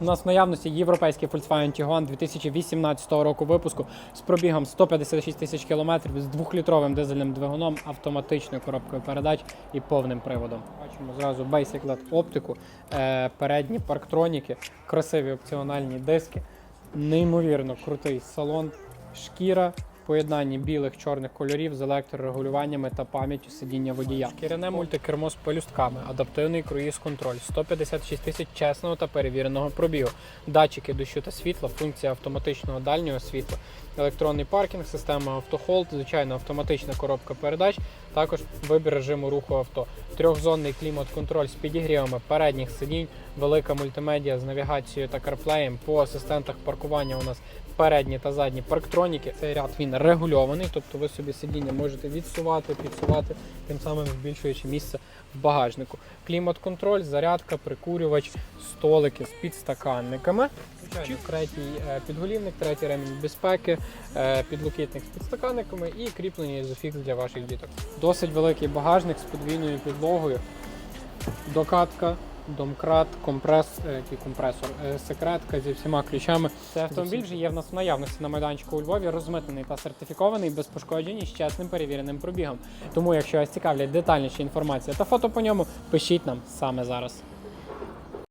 У нас в наявності європейський Volkswagen Tiguan 2018 року випуску з пробігом 156 тисяч кілометрів з двохлітровим дизельним двигуном, автоматичною коробкою передач і повним приводом. Бачимо зразу Basic LED оптику, е, передні парктроніки, красиві опціональні диски, неймовірно крутий салон, шкіра. Поєднанні білих чорних кольорів з електрорегулюваннями та пам'яттю сидіння водія. Шкіряне мультикермо з полюстками, адаптивний круїз-контроль, 156 тисяч чесного та перевіреного пробігу, датчики дощу та світла, функція автоматичного дальнього світла, електронний паркінг, система автохолд, звичайно, автоматична коробка передач, також вибір режиму руху авто, трьохзонний клімат-контроль з підігрівами передніх сидінь, велика мультимедіа з навігацією та карплеєм. По асистентах паркування у нас передні та задні парктроніки. Цей ряд він регульований, тобто ви собі сидіння можете відсувати, підсувати, тим самим збільшуючи місце в багажнику. Клімат-контроль, зарядка, прикурювач, столики з підстаканниками. Звичайно, третій е, підголівник, третій ремінь безпеки, е, підлокітник з підстаканниками і кріплення ізофікс для ваших діток. Досить великий багажник з подвійною підлогою, докатка, домкрат, компрес, е, який компресор, е, секретка зі всіма ключами. Цей автомобіль вже є в нас в наявності на майданчику у Львові, розмитнений та сертифікований без пошкоджень і з чесним перевіреним пробігом. Тому, якщо вас цікавлять детальніша інформація та фото по ньому, пишіть нам саме зараз.